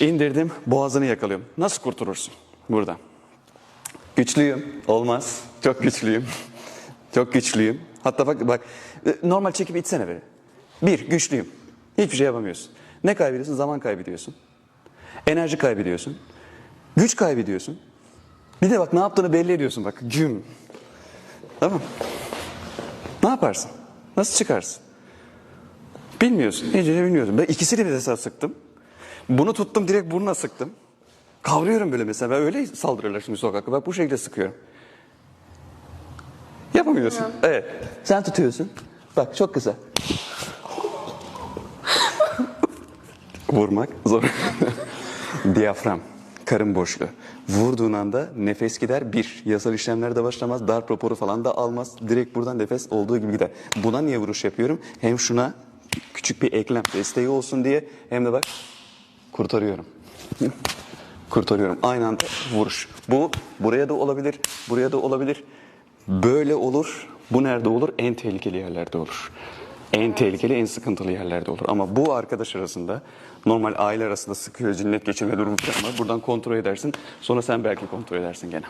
İndirdim, boğazını yakalıyorum. Nasıl kurtulursun? Burada. Güçlüyüm. Olmaz. Çok güçlüyüm. Çok güçlüyüm. Hatta bak bak e, normal çekip itsene böyle. Bir, güçlüyüm. Hiçbir şey yapamıyorsun. Ne kaybediyorsun? Zaman kaybediyorsun. Enerji kaybediyorsun. Güç kaybediyorsun. Bir de bak ne yaptığını belli ediyorsun bak. Güm. Tamam. Ne yaparsın? Nasıl çıkarsın? Bilmiyorsun. Hiç de bilmiyorsun. Ben ikisini de sıktım. Bunu tuttum direkt burnuna sıktım. Kavruyorum böyle mesela. Ben öyle saldırıyorlar şimdi sokakta. Bak bu şekilde sıkıyorum. Yapamıyorsun. Evet. Sen tutuyorsun. Bak çok kısa. Vurmak zor. Diyafram. Karın boşluğu. Vurduğun anda nefes gider. Bir, yasal işlemler de başlamaz. Darp raporu falan da almaz. Direkt buradan nefes olduğu gibi gider. Buna niye vuruş yapıyorum? Hem şuna küçük bir eklem desteği olsun diye hem de bak kurtarıyorum. kurtarıyorum. Aynı anda vuruş. Bu buraya da olabilir, buraya da olabilir. Böyle olur. Bu nerede olur? En tehlikeli yerlerde olur. En tehlikeli, en sıkıntılı yerlerde olur. Ama bu arkadaş arasında normal aile arasında sıkıyor, cinnet geçirme durumu falan var. Buradan kontrol edersin. Sonra sen belki kontrol edersin gene.